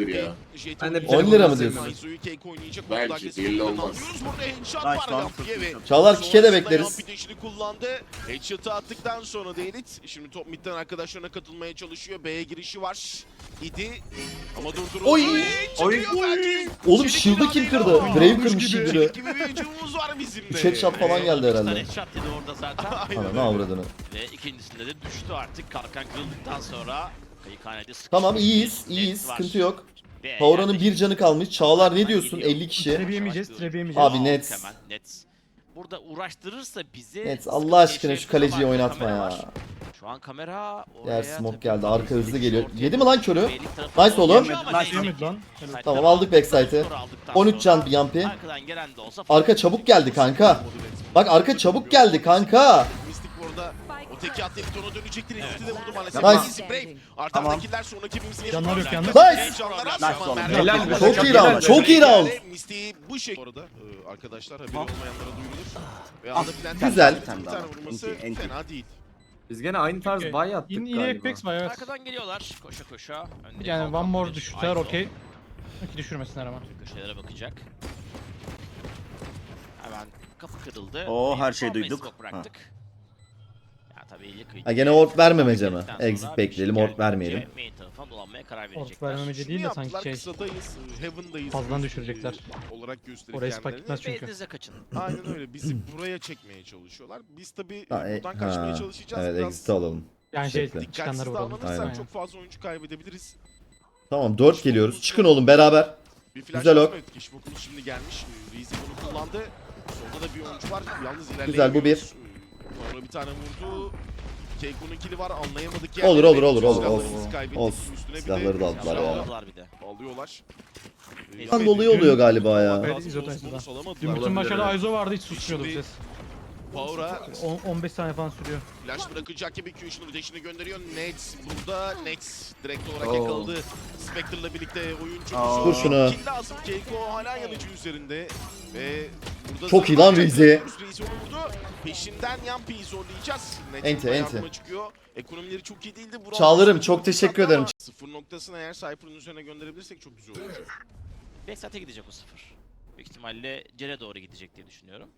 olabilir ya. Ben de bir 10 lira mı diyorsun? Belki, belli olmaz. Çağlar kike de bekleriz. Kullandı. Headshot'ı attıktan sonra da Elit. Şimdi top midden arkadaşlarına katılmaya çalışıyor. B'ye girişi var. İdi. Ama durduruldu. Oy! Oy! Oğlum shield'ı kim kırdı? Brave kırmış shield'ı. gibi bir hücumumuz var bizim de. 3 headshot falan geldi Bir herhalde. headshot yedi orada zaten. Ana ne avradını. Ve ikincisinde de düştü artık. Kalkan kırıldıktan sonra. Tamam iyiyiz, iyiyiz. Sıkıntı yok. Yerde- bir canı kalmış. Çağlar ne diyorsun? 50 kişi. Yemeyeceğiz, yemeyeceğiz. Abi net. Hemen net. Burada uğraştırırsa bizi Net Allah aşkına şu kaleciyi oynatma ya. Şu an kamera Yer smoke geldi. Arka hızlı geliyor. Yedi mi lan körü? Nice oğlum. Nice, yemedi lan. Tamam, aldık backside'ı. skor aldıktan 13 sonra can bir yampi. Arkadan gelen de olsa Arka çabuk geldi kanka. Bak arka çabuk geldi kanka. Teki atlet ona dönecektir. Elit'i de vurdu maalesef. Nice. Easy Brave. Arkamdakiler sonraki birimizin Canlar yok yalnız. Nice. Helal be. Çok iyi round. Çok iyi round. Mistik'i bu. Bu arada e, arkadaşlar haberi olmayanlara duyurulur. Ve Ah, güzel. bir tane vurması fena değil. Biz gene aynı tarz Okey. buy attık yine galiba. Apex var evet. Arkadan geliyorlar koşa koşa. Önde Yani one more Aizo. okey. İki düşürmesinler ama. Köşelere bakacak. Hemen kapı kırıldı. Oo, her şeyi duyduk. bıraktık. Kıydı. Ha, gene orb vermemece mi? Exit bekleyelim, orb vermeyelim. verecekler. vermemece değil de sanki şey. Fazladan düşürecekler. Olarak Oraya spike gitmez çünkü. Aynen öyle. Bizi buraya çekmeye çalışıyorlar. Biz tabii Ha, e- buradan kaçmaya çalışacağız. Evet exit'i alalım. Yani şey çıkanları vuralım. Aynen. çok fazla oyuncu kaybedebiliriz. Tamam 4 geliyoruz. Çıkın oğlum beraber. Bir flash Güzel ok. şimdi gelmiş. Reezy bunu kullandı. Solda da bir oyuncu var. Yalnız Güzel, bu bir. Sonra bir tane vurdu. Keiko'nun kili var. Anlayamadık Olur, olur, olur, olur, Silahlarımızı olsun. Olsun. Silahları da aldılar ya. aldılar bir de. Alıyorlar. Lan dolayı oluyor galiba ya. Evet, bütün evet. Aizo vardı hiç susmuyordu Şimdi- ses. Power'a On- 15 saniye falan sürüyor. flash bırakacak gibi Q'şunu röteşini gönderiyor. Nets burada. Nets direkt olarak Oo. yakaladı. Spectre'la birlikte oyuncu. Aa. Vur şunu. Kill lazım. Keiko hala yanıcı üzerinde. Ve burada Çok iyi lan Rize. Rize onu vurdu. Peşinden Yampi'yi zorlayacağız. Net Ente, burada ente. yardıma çıkıyor. Ekonomileri çok iyi değildi. Vuran Çağlar'ım, çok teşekkür ederim. Sıfır noktasını eğer Cypher'ın üzerine gönderebilirsek çok güzel olacak. Backside'e gidecek o sıfır. Büyük ihtimalle Cere doğru gidecek diye düşünüyorum.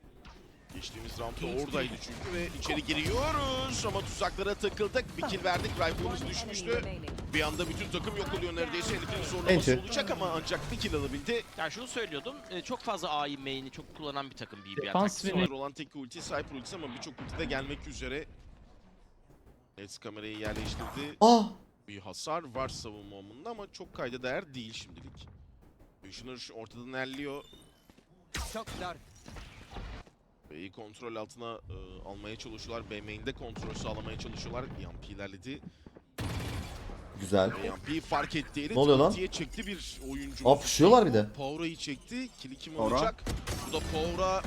Geçtiğimiz roundda oradaydı çünkü ve içeri giriyoruz ama tuzaklara takıldık. Bir kill verdik. Rifle'ımız düşmüştü. Bir anda bütün takım yok oluyor neredeyse. Elif'in zorlaması Enti. olacak ama ancak bir kill alabildi. Yani şunu söylüyordum. e, Çok fazla A'yı main'i çok kullanan bir takım BBL Defans taktiği. Sonra olan tek ulti Cypher ultisi ama birçok ulti de gelmek üzere. Nets kamerayı yerleştirdi. Ah Bir hasar var savunma omunda ama çok kayda değer değil şimdilik. Visioner ortadan ilerliyor. B'yi kontrol altına e, almaya çalışıyorlar. B main'de kontrol sağlamaya çalışıyorlar. Yampi ilerledi. güzel. Ve Yampi'yi fark etti. Elit Ne oluyor lan? çekti bir oyuncu. Aa puşuyorlar bir de. Powera'yı çekti. Kili kim Power'a. alacak? Bu da Power'a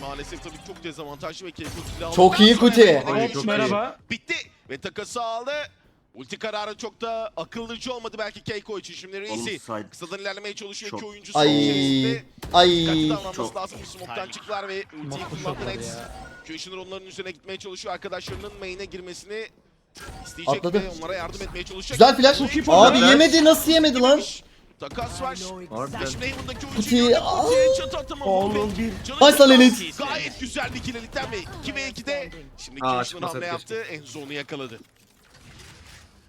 maalesef tabii çok dezavantajlı ve Keiko kili aldı. Çok iyi Kuti. Merhaba. Bitti ve takası aldı. Ulti kararı çok da akıllıcı olmadı belki Keiko için. Şimdi Reis'i kısadan ilerlemeye çalışıyor. Çok. İki oyuncu son Ay. içerisinde. Ay. Dikkatli davranması Çok. lazım. Smoke'tan çıktılar ve ultiyi kullandı Nets. Kushner onların üzerine gitmeye çalışıyor. Arkadaşlarının main'e girmesini isteyecek Atladı. ve onlara yardım etmeye çalışacak. Güzel flash. Abi flash. yemedi nasıl yemedi lan? Takas var. Harbiden. Şimdi Haven'daki oyuncu Kutuyu- gördü. Aa. Kutuya çat atamadı. Oğlum bir. Canı Nice lan çok Elit. az. Gayet güzel bir kill Elit'ten ve 2 ve 2'de şimdi çıkmasa hamle yaptı. Enzo'nu yakaladı.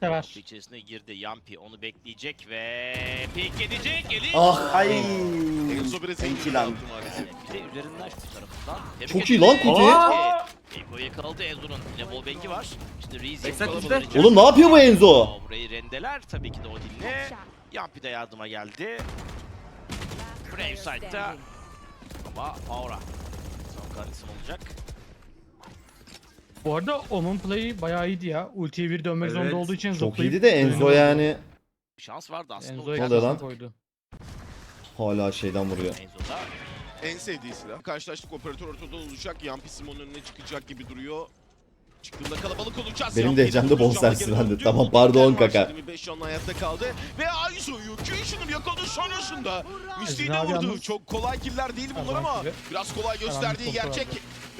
Sever. İçerisine girdi. Yampi onu bekleyecek ve pik edecek. Eli. Ah. Ay. Enzo biraz Enki lan. Bir de üzerinden şu tarafından. Tebrik Çok ederim. iyi lan Kuti. Aa! Yakaladı Enzo'nun. Yine bol bengi var. Şimdi Reezy işte. Oğlum ne yapıyor bu Enzo? Burayı rendeler tabii ki de Odin'le. Yampi de yardıma geldi. Brave side'da ama Aura. Son isim olacak. Bu arada Omen play'i bayağı iyiydi ya. Ultiye bir dönmek Evet, zorunda olduğu için Çok zoplayıp iyiydi de Enzo önüne yani Bir şans vardı aslında. Enzo Enzo Ne oluyor lan? koydu. hala şeyden vuruyor. Enzo'da En sevdiği silah. Karşılaştık operatör ortada olacak. Yampi Simon'un önüne çıkacak gibi duruyor. Çıktığında kalabalık olacağız. Benim de canla sersi geri bende. Tamam, pardon kaka. 25 canlı hayatta kaldı. Ve Aizo'yu Kushner yakaladı sonrasında. Müstiğine abi vurdu. yalnız- Çok kolay killer değil bunlar Kazan ama gibi. biraz kolay gösterdiği kontrol gerçek.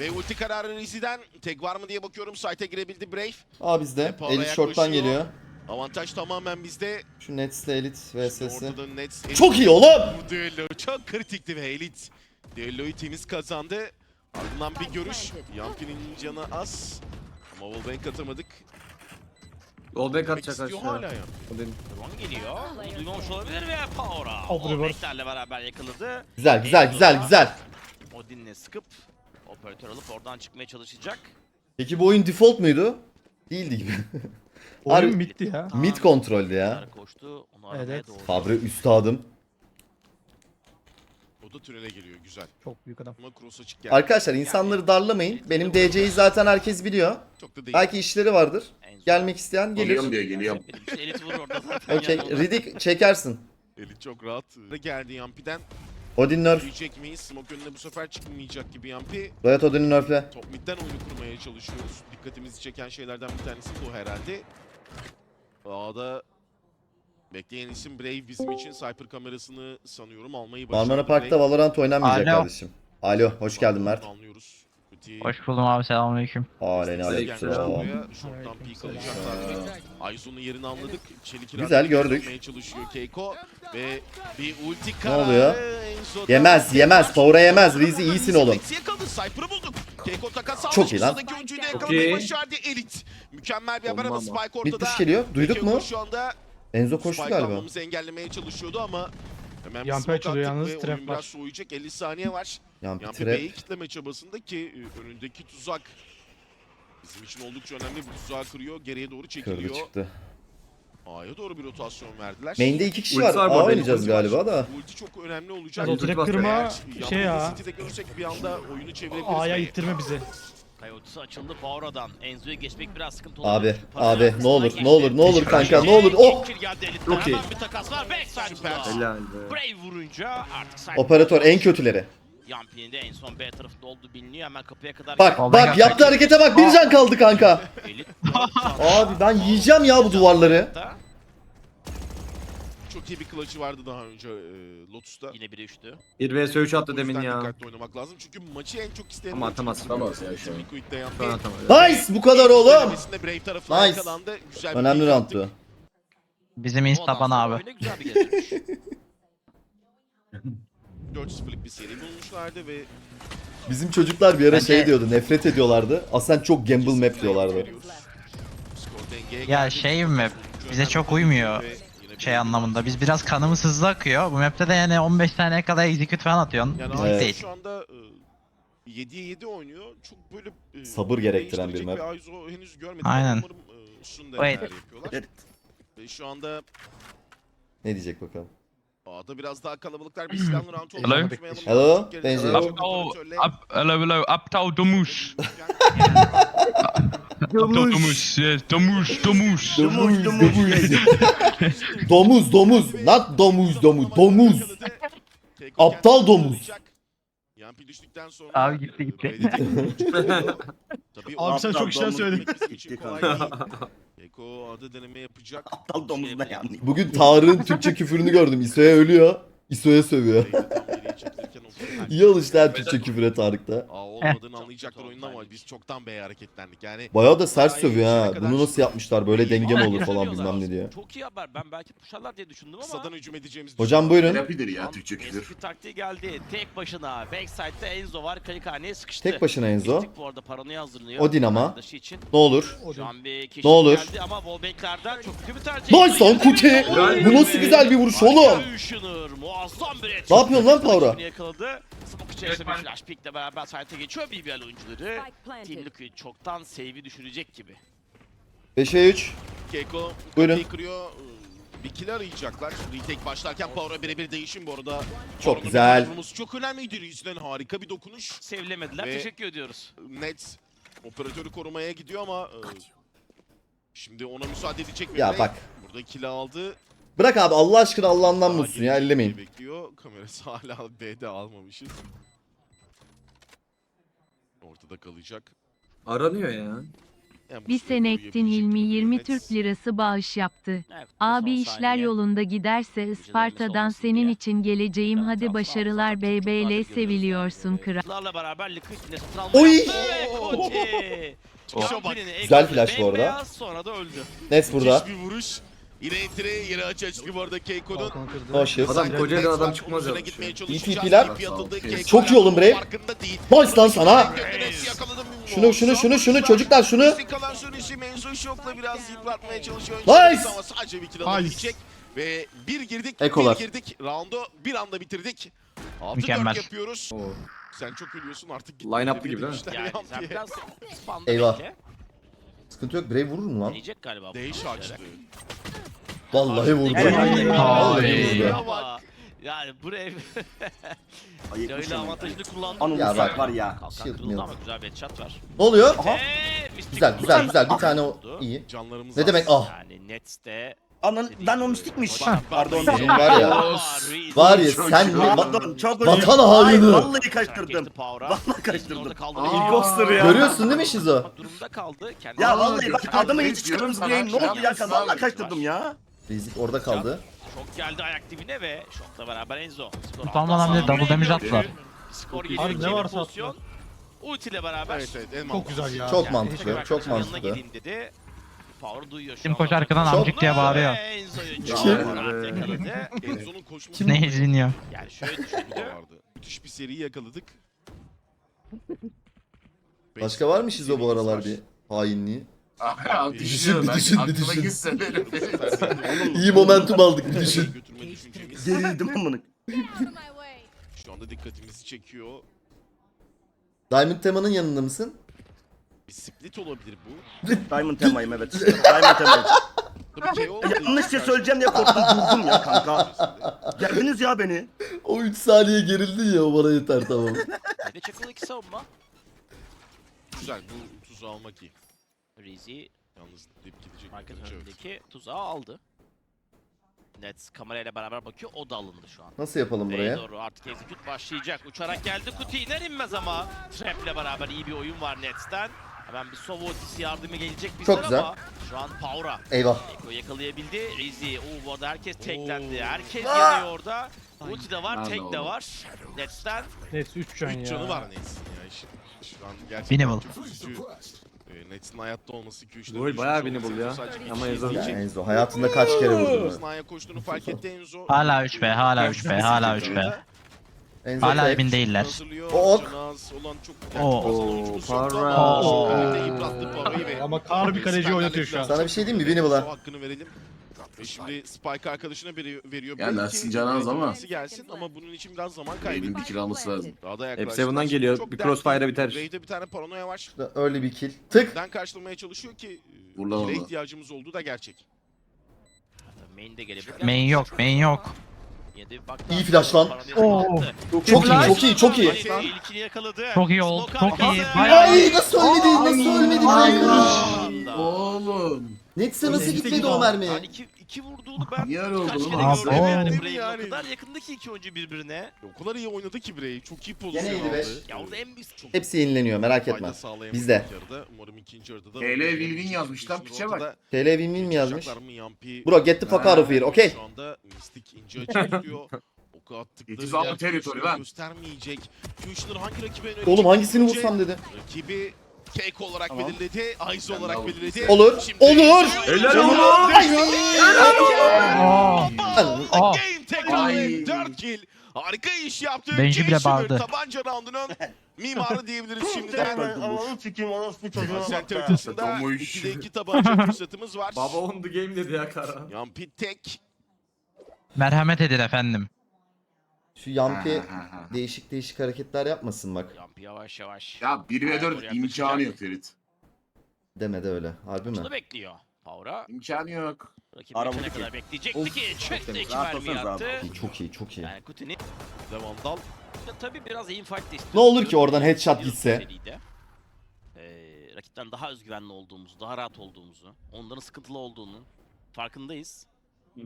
Ve ulti kararı Rizi'den tek var mı diye bakıyorum. Site'e girebildi Brave. Aa bizde. Elit short'tan yaklaşıyor. geliyor. Avantaj tamamen bizde. Şu Nets'le Elite VS'si. Nets Çok iyi oğlum. Bu düello çok kritikti ve Elit düelloyu temiz kazandı. Ardından bir görüş. Yampi'nin canı az. Ama wallbang atamadık. Wallbang atacak istiyor aşağı. hala ya. Drone geliyor. Bunu duymamış olabilir ve Power'a. Orbeklerle beraber yakaladı. Güzel güzel güzel güzel. Odin'le sıkıp operatör alıp oradan çıkmaya çalışacak. Peki bu oyun default muydu? Değildi gibi. Harbi- Oyun bitti ya. Mid kontroldü ya. Yer Koştu. Onu Evet. doğru. Fabri üstadım. O da tünele geliyor güzel. Çok büyük adam. Ama cross açık geldi. Arkadaşlar insanları darlamayın. Benim DC'yi zaten herkes biliyor. Çok da değil. Belki işleri vardır. Gelmek isteyen gelir. Geliyorum diyor geliyorum. İçin elit vurur orada zaten. Okey. yani. Riddick çekersin. Elit çok rahat. Geldi Yampi'den. Odin nerf. Yiyecek miyiz? Smoke önüne bu sefer çıkmayacak gibi Yampi. Riot Odin'i nerfle. Top midden oyunu kurmaya çalışıyoruz. Dikkatimizi çeken şeylerden bir tanesi bu herhalde. A'da bekleyen isim Brave bizim için. Cypher kamerasını sanıyorum almayı başardı. Marmara Park'ta Brave. Valorant oynanmayacak Alo. kardeşim. Alo, hoş geldin Mert. Anlıyoruz. Hoş buldum abi selamünaleyküm. Aleyna Gelmişler aleyküm. buraya. Short'tan peek alacaklar. Aysun'un yerini anladık. Çelik Güzel, gördük. yapmaya çalışıyor Keiko. Ve bir ulti Ne kararı. oluyor? Enzo'dan Yemez, yemez. Power'a yemez. Rizi iyisin oğlum. Yakaladı. Cypher'ı bulduk. Keiko takas aldı. Çok iyi lan. Sıradaki oyuncuyu da yakalamayı iyi. başardı. Elit. Mükemmel bir haber ama. Spike ortada. Mid push geliyor. Duyduk Keiko mu? şu anda Enzo koştu Spike galiba. almamızı engellemeye çalışıyordu ama hemen bir Yampi smoke açılıyor attık yalnız, ve trap oyun biraz var. soğuyacak. 50 saniye var. Yampi Yampi trap. B'yi kitleme çabasında ki e, önündeki tuzak bizim için oldukça önemli. Bu tuzağı kırıyor. Geriye doğru Kırdı çekiliyor. çıktı. A'ya doğru bir rotasyon verdiler. Main'de iki kişi var. A oynayacağız galiba da. Ulti çok önemli olacak. Ya o direkt kırma şey ya. City'de görürsek bir anda oyunu çevirebiliriz. A'ya ittirme bizi. Coyotes açıldı Power'dan. Enzo'ya geçmek biraz sıkıntı Abi, olabilir. abi, Paralel ne olur, geçti. ne olur, ne olur kanka, ne olur. Oh! Çok iyi. Bir. Helal be. Brave vurunca artık Operatör en kötüleri. Yampi'nin de en son B tarafında olduğu biliniyor. Hemen kapıya kadar Bak Oldu bak yaptığı harekete bak. Bir can kaldı kanka. Elit. Abi ben yiyeceğim ya bu duvarları. çok iyi bir clutch'ı vardı daha önce e, Lotus'ta. Yine 1'e 3'tü. 1 vs 3 attı O demin ya. dikkatli oynamak lazım. Çünkü maçı en çok isteyen Ama oyuncu atamaz. Atamaz ya şu an. Liquid'de Yampi. Şu an atamaz. Nice bu kadar oğlum. Denemesinde Brave tarafından Nice. yakalandı. Güzel bir Önemli kill roundtu. Bizim instaban adam sonra abi. oyuna güzel bir geri dönüş. 4-0'lık bir seri bulmuşlardı ve Bizim çocuklar bir ara Bence- şey diyordu. Nefret ediyorlardı. Aslında çok gamble map diyorlardı. Ya şey mi? Bize çok uymuyor Şey anlamında. Biz biraz kanımız hızlı akıyor. Bu map'te de yani 15 saniye kadar execute falan atıyorsun. Yani Bizlik Evet. Değil. şu anda e, 7'ye 7 oynuyor. Çok böyle e, Sabır gerektiren bir değiştirecek map. Aizo henüz görmedim. Aynen. Umarım e, Evet. neler yapıyorlar. Ve şu anda Ne diyecek bakalım. A'da biraz daha kalabalıklar bir silahlı round oldu. Hello? Hello, geride Benji. kaldı. Oh, hello, hello, Uptown Domus. Uptown Domus, yes, Domus, Domus. Domuz, domuz. domuz, domuz. Not domuz, domuz. Domuz. Aptal domuz. Yampi düştükten sonra Abi gitti, gitti. Tek çıktı. Tabii Abi sen çok işler söyledin. Keiko adı deneme yapacak. Aptal domuz ne yani? Bugün Tarık'ın Türkçe küfürünü gördüm. İso'ya ölüyor. İso'ya sövüyor. İyi alıştı her Türkçe küfüre Tarık'ta. Aa olmadığını anlayacaklar oyunda ama biz çoktan B'ye hareketlendik. Yani Bayağı da sert sövüyor ha. Bunu nasıl yapmışlar böyle denge mi olur falan bilmem ne diye. Çok iyi haber. Ben belki pusharlar diye düşündüm ama. kısadan hücum edeceğimizi Hocam buyurun. Terapidir ya Türkçe küfür. Eski taktiği geldi. Tek başına. Backside'da Enzo var. Kalikaneye sıkıştı. Tek başına Enzo. Mistik bu arada paranoya hazırlıyor. Odin ama. Arkadaşı için. Ne olur. Şu an bir keşif Ne olur. geldi ama wallbanklerden çok kötü bir tercih. Nice lan Kuti. Bu nasıl güzel bir vuruş oğlum. Üşünür. Muazzam bir et. Ne yapıyorsun lan Power'a? Yakaladı. Smoke içerisinde bir flash pickle beraber site'e geçiyor BBL oyuncuları. Team Liquid çoktan save'i düşürecek gibi. 5'e 3. Keiko Buyurun. kapıyı kırıyor. Bir kill arayacaklar. Retake başlarken Power'a birebir değişim bu arada. Çok güzel. vurması Çok önemliydi. Rizden harika bir dokunuş. Sevilemediler. Ve- Teşekkür ediyoruz. Nets operatörü korumaya gidiyor ama e, şimdi ona müsaade edecek mi? Ya bak. Burada kill aldı. Bırak abi Allah aşkına Allah'ından bulsun ya ellemeyin. diye Bekliyor. Kamerası hala B'de almamışız. Ortada kalacak. Aranıyor ya. Yani Bir senektin Hilmi mi? 20 Nets. Türk lirası bağış yaptı. Evet, Abi son işler saniye. yolunda giderse Isparta'dan olmasın senin diye. için geleceğim Evet, hadi başarılar BBL görüyoruz seviliyorsun kral. Larla beraber Liquid yine satın Oy! Güzel flash bu arada. Sonra da öldü. Nets burada. Müthiş bir vuruş. Yine entry yeri açığa çıktı bu arada Keiko'nun. Shield. Adam Kocaeli'den adam çıkmaz yapmış ya. çalışacak. TP'ler. TP atıldı. Keiko Çok iyi oğlum değil. Nice lan sana. Şunu şunu şunu şunu çocuklar şunu. Nice. Alabilecek. Ve bir girdik, Ekolar. bir girdik. Round'u bir anda bitirdik. 6-4 Mükemmel. yapıyoruz. Oo. Sen çok ölüyorsun artık git. Line up'lı gibi değil mi? Yani sen biraz Eyvah. Sıkıntı yok. Brave vurur mu lan? Deneyecek galiba. Değiş açtı. Vallahi vurdu. Vallahi vurdu. Ama yani Brave öyle avantajını kullandı. Anıl Ya ya bak. var ya. Kalkan Shield kırıldı mill. ama güzel bir headshot var. Ne oluyor? Aha. Eee, Mystic Güzel güzel güzel. Bir tane o iyi. Canlarımız Ne az. demek ah? Yani Nets'te Anıl ben o mistikmiş. Hocam, Pardon. Senin var ya. Var ya sen ne? Pardon çok Vatan haini. Vallahi kaçtırdım. Vallahi kaçtırdım. kaldı. Imposter ya. Görüyorsun değil mi Şizo? Durumda kaldı. Kendi Ya vallahi bak adamı hiç çıkarım buraya ne oldu ya vallahi kaçtırdım ya. Rizik orada kaldı. Şok geldi ayak dibine ve şokla beraber Enzo. Skor Utanmadan de double damage attılar. Skor geliyor. Abi ne varsa pozisyon. Ulti ile beraber. Evet evet. en Çok güzel ya. Çok mantıklı, çok mantıklı. Yanına geleyim dedi. Power duyuyor şu Kim koş arkadan Çok- amcık diye bağırıyor. Enzo'yu yakaladı. Enzo'nun koşması Ne izleniyor? Yani şöyle düşündü. vardı. Müthiş bir seri yakaladık. Başka var mı Şizo bu aralar bir hainliği? Abi, Düşün, ben düşün, aklıma düşün. gitse benim. İyi momentum aldık bir düşün. Götürme düşüncemiz. Gerildim amına. Şu anda dikkatimizi çekiyor. Diamond Tema'nın yanında mısın? Bir split olabilir bu. Diamond temayım evet. Diamond temayım. Tabii ki olmadı. Yanlış şey söyleyeceğim diye korktum durdum ya kanka. Geldiniz ya beni. O 3 saniye gerildin ya o bana yeter tamam. Bir de Çakıl iki savunma. Güzel bu tuzağı almak iyi. Rizi Yalnız dip gidecek. market Evet. önündeki tuzağı aldı. Nets kamerayla beraber bakıyor. O da alındı şu an. Nasıl yapalım B'ye buraya? doğru artık execute başlayacak. Uçarak geldi. Kutu iner inmez ama. Trap'le beraber iyi bir oyun var Nets'ten. Hemen bir Sova ultisi yardımı gelecek bizler Çok güzel. ama şu an Power'a. Eyvah. Eko yakalayabildi. Rizi. Oo bu arada herkes teklendi. Herkes yanıyor orada. Ulti de var, Nerede tek de oğlum? var. Nets'ten. Nets 3 can ya. 3 canı var Nets'in ya. Şu, şu an gerçekten Minimal. çok üzücü. Ee, Nets'in hayatta olması 2-3'te. Gol bayağı minimal ya. Ama Enzo- Enzo hayatında kaç kere vurdu? Sna'ya koştuğunu fark etti Enzo. Hala 3B, hala 3B, hala 3B. Enzo Hala tek. emin değiller. O ok. Canaz olan çok Oo. para. ama Oo. Ama kar bir kaleci oynatıyor şu an. Sana bir şey diyeyim mi? Winnable Şu hakkını verelim. Ve şimdi Spike arkadaşına veriyor. veriyor. Ya Belki Nelson Canaz ama. gelsin ama bunun için biraz zaman kaybediyor. bir kill alması lazım. Daha da Hep yaklaştı. Seven'dan geliyor. Çok Bir dertli. crossfire'a biter. Raid'de bir tane paranoya var. Öyle bir kill. Tık. Den karşılamaya çalışıyor ki Vur lan kill'e ihtiyacımız olduğu da gerçek. Main de gelebilir. Main yok, main yok. Yine de bir baktı. İyi flash lan. Oo. Çok iyi, çok iyi, çok iyi. İlkini yakaladı. Çok iyi oldu, Smoke çok iyi. arkası. Bayağı Ay nasıl ölmedi? Nasıl ölmedi? Oğlum. Nets'e nasıl gitmedi o mermi? Yani iki, iki vurduğunu ben oldu kaç lan? kere Aa, gördüm yani doğru. Brave'in Yani. o kadar yakındaki iki oyuncu birbirine. O kadar iyi oynadı ki Bray. Çok iyi pozisyon Gene aldı. 55. Ya orada en büyük çok Hepsi yenileniyor merak etme. Fayda sağlayamadı Bizde. ilk yarıda. Umarım ikinci yarıda da. TL win win yazmış lan, piçe bak. TL win win mi yazmış? Bro get the fuck out of here, okay? Şu anda Mystic ince açı tutuyor. Oku attıkları Yetiz aldı yer territory Kushner'ı lan. Göstermeyecek. Kushner hangi rakibe yönelecek? Oğlum hangisini Önce vursam dedi. Rakibi Cake olarak Tamam. belirledi. Ice olarak aldım. belirledi. Olur, Şimdi olur. Helal olsun. Aa. Aa. Game tekrar Ay. 4 kill. Harika iş yaptı. Benji bile bağırdı. Tabanca roundunun mimarı diyebiliriz şimdiden. Ananı sikeyim orospu çocuğuna bak ya. ortasında Tomuş. 2'de 2 tabanca fırsatımız var. Baba on the game dedi ya Kara. Yampi tek. Merhamet edin efendim. Şu Yampi değişik değişik hareketler yapmasın bak. Yampi yavaş yavaş. Ya 1 ve 4 imkanı yok Ferit. Demedi öyle. Harbi mi? Şunu bekliyor. Power'a. İmkanı yok. Rakip geçene vurdu ki. kadar bekleyecekti Of, ki. Çekti iki mermi abi. yaptı. İyi, Çok iyi çok iyi. Yani Kutin'i Vandal. Ya tabii biraz aim fight de istiyor. Ne olur ki oradan headshot gitse? Ee, rakipten daha özgüvenli olduğumuzu, daha rahat olduğumuzu, onların sıkıntılı olduğunu farkındayız. DC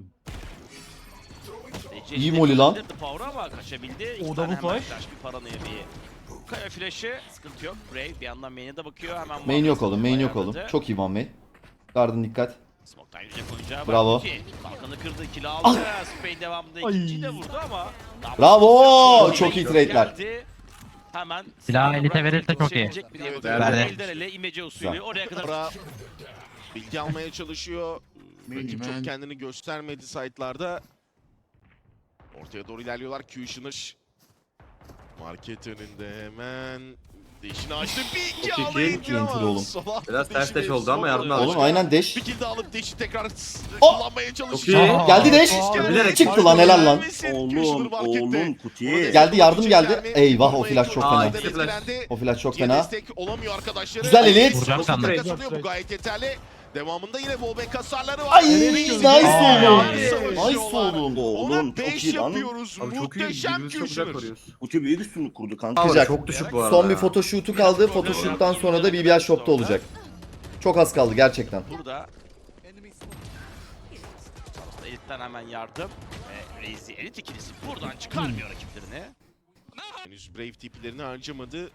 İyi molly lan. kaçabildi. O hemen flash. flash bir paranoya bir kaya flash'ı sıkıntı yok. Brave bir yandan main'e de bakıyor hemen Main yok oğlum, main yok oğlum. Çok iyi one way. Garden dikkat. Smoke'tan yüzecek oyuncağı Bravo. Kalkanı kırdı, kill aldı. Spain devamında ikinciyi de vurdu ama Bravo! Brave Çok iyi trade'ler. Hemen Silahı silahı elite verirse çok iyi. evet, verdi. Elden ele imece usulü oraya kadar bilgi almaya çalışıyor. Rakip çok kendini göstermedi site'larda. Ortaya doğru ilerliyorlar. Kushner. Market önünde hemen Deşini açtı. Bir iki Çok iyi, alayı çok iyi entry oğlum. Biraz ters teş oldu ama yardım lazım. Oğlum aynen deş. Bir kill daha alıp Deş'i tekrar Oh! kullanmaya Çok çalışıyor. iyi. Geldi deş. Bilerek Çıktı lan helal lan. Oğlum oğlum kutuye. Geldi yardım geldi. Eyvah o flash çok fena. O flash çok fena. destek olamıyor arkadaşları. Güzel elit. Vuracağım sandım. Bu gayet yeterli. Devamında yine wallbang hasarları var. Ay Nice oğlum. Nice oğlum. Oğlum çok 5 iyi lan. Abi çok iyi. Muhteşem koruyoruz. Kutuye büyük üstünlük kurdu kanka. Sıcak. çok düşük bu arada. Son bir photoshoot'u kaldı. Photoshoot'tan sonra da BBL Shop'ta olacak. Çok az kaldı gerçekten. Burada Elit'ten hemen yardım ve Raze'i elit ikilisi buradan çıkarmıyor rakiplerini. Henüz Brave tiplerini harcamadı.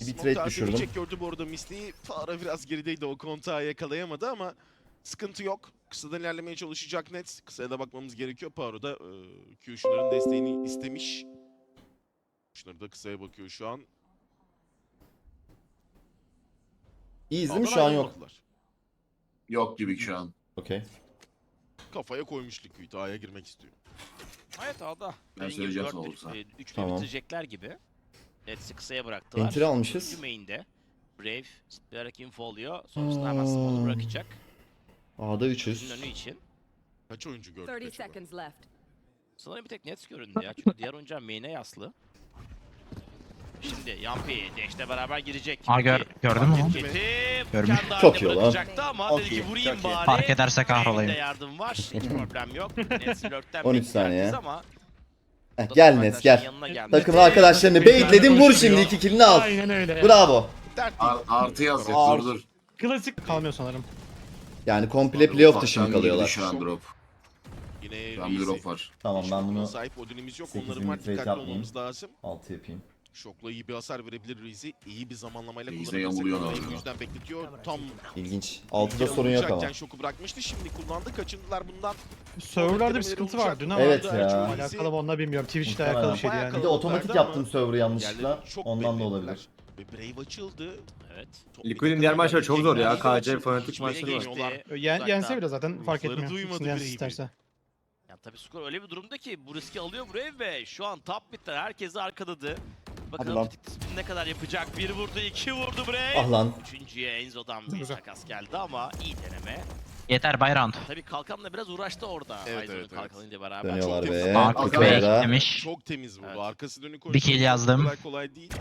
Bir trade düşürdüm. bir check gördü bu arada Misli'yi. Fara biraz gerideydi o kontağı yakalayamadı ama sıkıntı yok. Kısadan ilerlemeye çalışacak net. Kısaya da bakmamız gerekiyor. Paro da e, desteğini istemiş. Kushner da kısaya bakıyor şu an. İyiyiz değil mi? Şu an yok. ayrılmadılar. Yok gibi şu an. Okey. Kafaya koymuş Liquid. A'ya girmek istiyor. Evet A'da. Ben söyleyeceğim sana olursa. e, Üçlü Tamam. bitirecekler gibi. Nets'i kısaya bıraktılar. Entry almışız. Üçüncü main'de. Brave zıplayarak info alıyor. Sonrasında hemen Aa. bırakacak. A'da Üçünün 300. önü için. Kaç oyuncu gördük 30 acaba? seconds left. Sanırım bir tek Nets göründü ya. Çünkü diğer oyuncular main'e yaslı. Şimdi Yampi Dash'le beraber girecek. Aa, gör- gördün mü Görmüş. Çok iyi lan. Ama Çok dedi ki vurayım bari. Fark ederse kahrolayım. Yardım var. Hiç problem yok. Nets lurk'ten 13 bekliyor saniye. Ama Heh, gel arkadaşların gel. yanına. Takım arkadaşlarını baitledin vur şimdi iki killini al. Aynen öyle. Bravo. Dert Ar artı yazacak Ar- dur dur. Klasik kalmıyor sanırım. Yani komple playoff dışı mı Ufaktan girdi kalıyorlar? Şu an drop. Yine Tam bir drop var. Tamam ben bunu sahip Odin'imiz yok. 8 Onların var rate dikkatli yapmayayım. olmamız lazım. 6 yapayım. Şokla iyi bir hasar verebilir Reezy. İyi bir zamanlamayla Reezy kullanabilirse yamuluyor abi. yüzden bekletiyor. Tam İlginç. 6'da sorun yok ama. vuracakken şoku bırakmıştı. Şimdi kullandı. Kaçındılar bundan. Serverlarda bir sıkıntı var dün ama Evet ya. alakalı mı onunla bilmiyorum. Twitch'le alakalı bir şeydi yani. Bir de otomatik yaptım server'ı yanlışlıkla. Ondan da olabilir. Ve Brave açıldı. Evet. Liquid'in diğer maçları çok zor ya. KC fanatik maçları var. Yen, yense bile zaten fark etmiyor. duymadı bile isterse. Ya tabii skor öyle bir durumda ki bu riski alıyor buraya ve şu an top mid'den herkesi arkaladı. Bakalım lan. Ne kadar yapacak? Bir vurdu, iki vurdu Brave. Ah lan. Üçüncüye Enzo'dan bir takas geldi ama iyi deneme. Yeter bay round. Tabii kalkanla biraz uğraştı orada. Evet, Aizo'nun evet, evet. kalkanıyla beraber. Dönüyorlar Çok be. Kutbey Burada. eklemiş. Çok temiz vurdu. Evet. Arkası dönük Bir kill yazdım. Kolay kolay değil.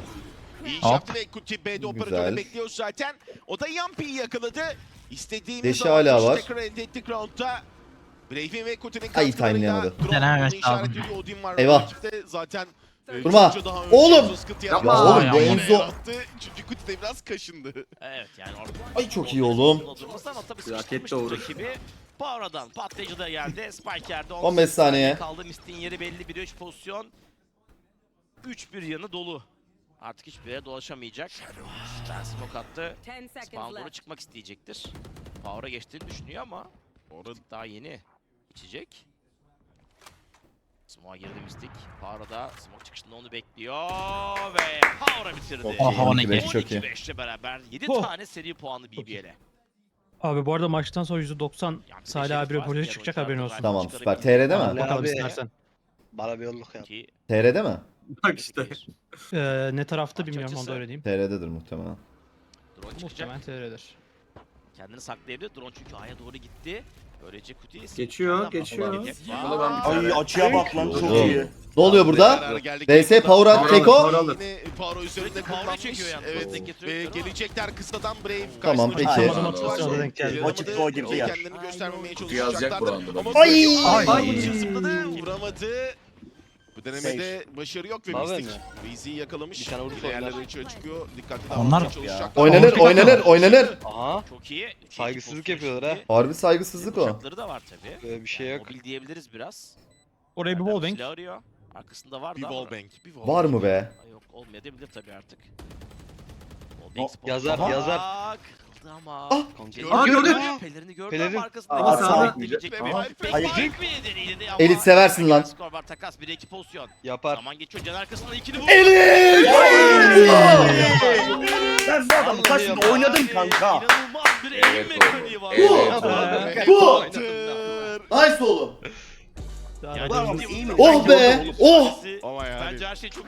İyi iş Hop. yaptı ve Kuti B'de operatörü bekliyor zaten. O da Yampi'yi yakaladı. İstediğimiz Deşi hala var. Tekrar elde ettik roundda. Brave'in ve Kuti'nin Ay, katkılarıyla timelayamadı. drone Denememesi bunu işaret ediyor. Odin var. Eyvah. Zaten Durma. Oğlum. Sıkıntı Ya oğlum bu Enzo. Çünkü Kuti de biraz kaşındı. Evet yani orada. Ay, çok iyi oğlum. Ama tabii sıkıştırmıştı doğru. Power'dan patlayıcı da geldi. Spike yerde 15 saniye. kaldı. Mist'in yeri belli. 1-3 pozisyon. 3 bir yanı dolu. Artık hiçbir yere dolaşamayacak. Ben smoke attı. 10 seconds Spawn çıkmak isteyecektir. Power'a geçtiğini düşünüyor ama Orada daha yeni içecek. Smoke'a girdi Mystic. Power'a smoke çıkışında onu bekliyor ve Power'a bitirdi. Çok Oha, iyi. on 12 iki. 5 çok iyi. 12-5'le beraber 7 Oh. tane seri puanlı BBL'e. Abi bu arada maçtan sonra %90 Yani bir de Salih şey abi röportajı çıkacak haberin olsun. da Tamam süper. TR'de mi? Abi. Bakalım istersen. Bana bir yolluk yap. Ki TR'de mi? Bak işte. Ee, ne tarafta bilmiyorum onu da öyle diyeyim. TR'dedir muhtemelen. drone çıkacak. Muhtemelen TR'dir. Kendini saklayabilir. Drone çünkü A'ya doğru gitti. Böylece Kuti Geçiyor, geçiyor. Bunu ben bir Ay tane- açıya bak lan çok Oğlum. iyi. Ne oluyor burada? Burada- Power alır. Yine Power üzerinde Power'ı çekiyor yani. Evet. Ve gelecekler kısadan Brave. Tamam, peki. bir Tamam, denk geldi. Kendini göstermemeye Kutu yazacak çalışacaklardı. bu Ama anda. Ay! Ay! Ay! Zıpladı, vuramadı. Bu denemede başarı yok ve Naber Mystic Reezy'yi yakalamış. Tane oynar. açığa çıkıyor. Dikkatli Onlar- davranmaya çalışacaklar. Oynanır, oynanır, oynanır. Aha. Çok iyi. Saygısızlık pozisyon yapıyorlar şimdi. Harbi saygısızlık o. Uçakları da var tabii. Böyle bir şey yok. Mobil diyebiliriz biraz. Oraya bir Erdem silah arıyor. Arkasında vardı Bir ama. wallbang. Bir wallbang. Var mı be? Ay Yok olmayabilir tabii artık. Wallbang yazar, Bak, yazar. ama. Ah! Cennet gördüm. Pelerini gördü Pelerin- ama arkasında. Aa, Sağ sağ bekleyecek bekleyecek. mi? Aha. Hayır. Elit seversin lan. Skor var takas bir iki pozisyon. Yapar. Zaman geçiyor can arkasında ikili bu. Elit! Ben bu adamı kaç oynadım kanka. İnanılmaz bir eğim Evet mekaniği var. Bu! Hunter. Nice oğlum. Bu? Oh be! Oh! Bence her şey çok